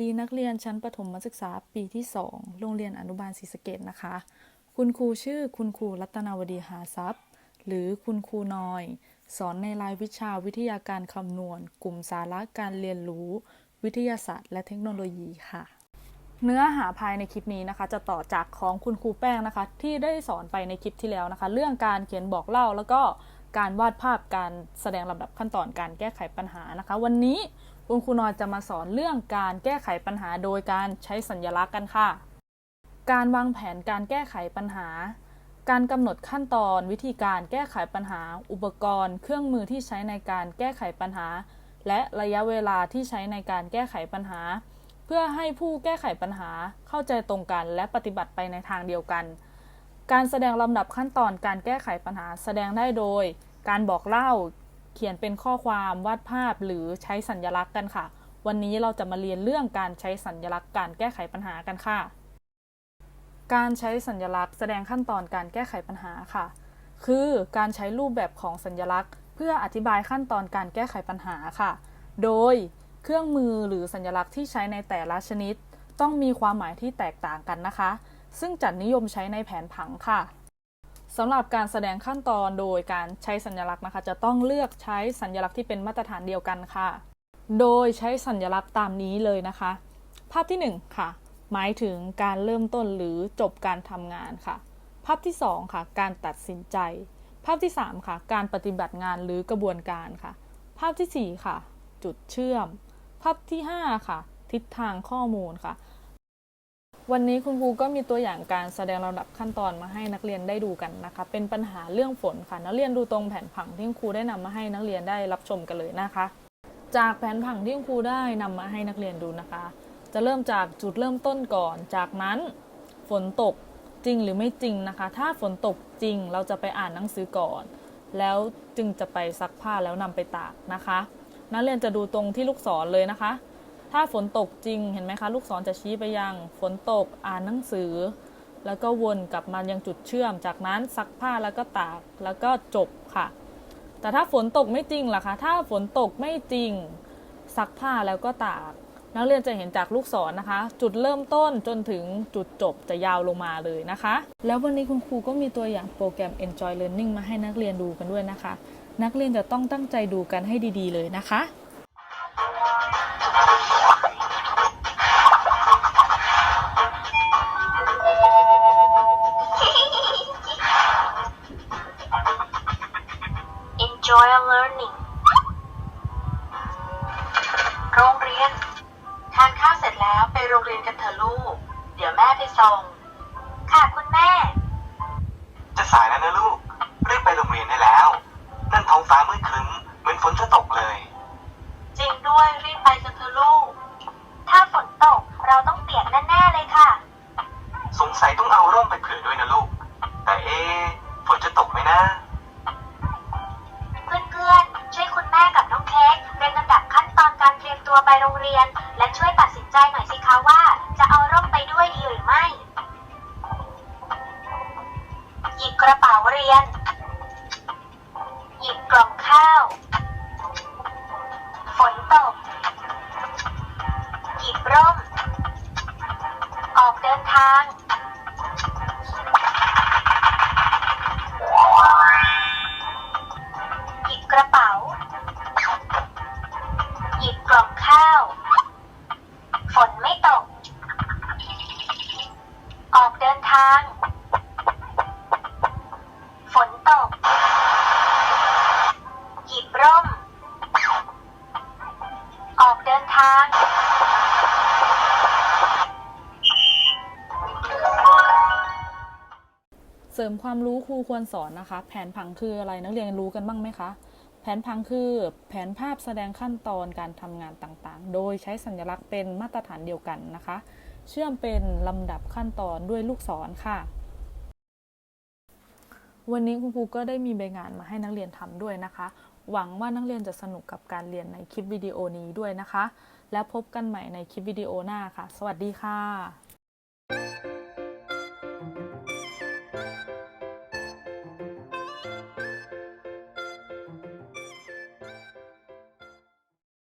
ดีนักเรียนชั้นประถมศึกษาปีที่ 2 โรงเรียนอนุบาลศรีสะเกดนะคะ คุณครูชื่อคุณครูรัตนาวดีหาทรัพย์ หรือคุณครูน้อย สอนในรายวิชาวิทยาการคำนวณ กลุ่มสาระการเรียนรู้ วิทยาศาสตร์ และเทคโนโลยีค่ะ เนื้อหาภายในคลิปนี้นะคะ จะต่อจากของคุณครูแป้งนะคะ ที่ได้สอนไปในคลิปที่แล้วนะคะ เรื่องการเขียนบอกเล่าแล้วก็การวาดภาพการแสดงลำดับขั้นตอนการแก้ไขปัญหานะคะ วันนี้ คุณครูนอยจะมาสอนเรื่องการแก้ไขปัญหาโดยการใช้สัญลักษณ์กันค่ะ การวางแผนการแก้ไขปัญหา การกำหนดขั้นตอน วิธีการแก้ไขปัญหา อุปกรณ์ เครื่องมือที่ใช้ในการแก้ไขปัญหา และระยะเวลาที่ใช้ในการแก้ไขปัญหา เพื่อให้ผู้แก้ไขปัญหาเข้าใจตรงกัน และปฏิบัติไปในทางเดียวกัน การแสดงลำดับขั้นตอนการแก้ไขปัญหาแสดงได้โดย การบอกเล่า ขียนเป็นข้อความวาดภาพหรือใช้สัญลักษณ์กันค่ะ วันนี้เราจะมาเรียนเรื่องการใช้สัญลักษณ์การแก้ไขปัญหากันค่ะ การใช้สัญลักษณ์แสดงขั้นตอนการแก้ไขปัญหาค่ะ คือการใช้รูปแบบของสัญลักษณ์ เพื่ออธิบายขั้นตอนการแก้ไขปัญหาค่ะ โดยเครื่องมือหรือสัญลักษณ์ที่ใช้ในแต่ละชนิด ต้องมีความหมายที่แตกต่างกันนะคะ ซึ่งจัดนิยมใช้ในแผนผังค่ะ สำหรับการแสดงขั้นตอนโดยการใช้สัญลักษณ์นะคะ จะต้องเลือกใช้สัญลักษณ์ที่เป็นมาตรฐานเดียวกันค่ะ โดยใช้สัญลักษณ์ตามนี้เลยนะคะ ภาพที่ 1 ค่ะ หมายถึงการเริ่มต้นหรือจบการทำงานค่ะ ภาพที่ 2 ค่ะ การตัดสินใจ ภาพที่ 3 ค่ะ การปฏิบัติงานหรือกระบวนการค่ะ ภาพทีสี่4 ค่ะ จุดเชื่อม ภาพที่ 5 ค่ะ ทิศทางข้อมูลค่ะ วันนี้คุณครูก็มีตัวอย่างการแสดงลำดับขั้นตอนมาให้นักเรียนได้ดูกันนะคะ เป็นปัญหาเรื่องฝนค่ะ นักเรียนดูตรงแผนผังที่คุณครูได้นำมาให้นักเรียนได้รับชมกันเลยนะคะ จากแผนผังที่คุณครูได้นำมาให้นักเรียนดูนะคะ จะเริ่มจากจุดเริ่มต้นก่อน จากนั้นฝนตกจริงหรือไม่จริงนะคะ ถ้าฝนตกจริงเราจะไปอ่านหนังสือก่อน แล้วจึงจะไปซักผ้าแล้วนำไปตากนะคะ นักเรียนจะดูตรงที่ลูกศรเลยนะคะ ถ้าฝนตกจริงเห็นไหมคะ ลูกศรจะชี้ไปยังฝนตกอ่านหนังสือ แล้วก็วนกลับมายังจุดเชื่อม จากนั้นซักผ้าแล้วก็ตากแล้วก็จบค่ะ แต่ถ้าฝนตกไม่จริงล่ะคะถ้าฝนตกไม่จริงซักผ้าแล้วก็ตากนักเรียนจะเห็นจากลูกศรนะคะ จุดเริ่มต้นจนถึงจุดจบจะยาวลงมาเลยนะคะ แล้ววันนี้คุณครูก็มีตัวอย่างโปรแกรม Enjoy Learning มาให้นักเรียนดูกันด้วยนะคะ นักเรียนจะต้องตั้งใจดูกันให้ดี ๆ เลยนะคะ Enjoy learning โรงเรียน ทานข้าวเสร็จแล้วไปโรงเรียนกันเถอะลูก เดี๋ยวแม่ไปส่ง ค่ะคุณแม่ จะสายแล้วนะลูก รีบไปโรงเรียนได้แล้ว นั่นท้องฟ้ามืดครึ้มเหมือนฝนจะตกเลย จริงด้วยรีบไปกันเถอะ ตัวไปโรงเรียน และช่วยตัดสินใจหน่อยสิคะว่า จะเอาร่มไปด้วยดีหรือไม่ หยิบกระเป๋าเรียน ไม่ตก ออกเดินทาง ฝนตก หยิบร่ม ออกเดินทางเสริมความรู้ครูควรสอนนะคะ แผนผังคืออะไรนักเรียนรู้กันบ้างไหมคะ แผนผังคือแผนภาพแสดงขั้นตอนการทำงานต่างๆ โดยใช้สัญลักษณ์เป็นมาตรฐานเดียวกันนะคะ เชื่อมเป็นลำดับขั้นตอนด้วยลูกศรค่ะ วันนี้คุณครูก็ได้มีใบงานมาให้นักเรียนทำด้วยนะคะ หวังว่านักเรียนจะสนุกกับการเรียนในคลิปวิดีโอนี้ด้วยนะคะ แล้วพบกันใหม่ในคลิปวิดีโอหน้าค่ะ สวัสดีค่ะ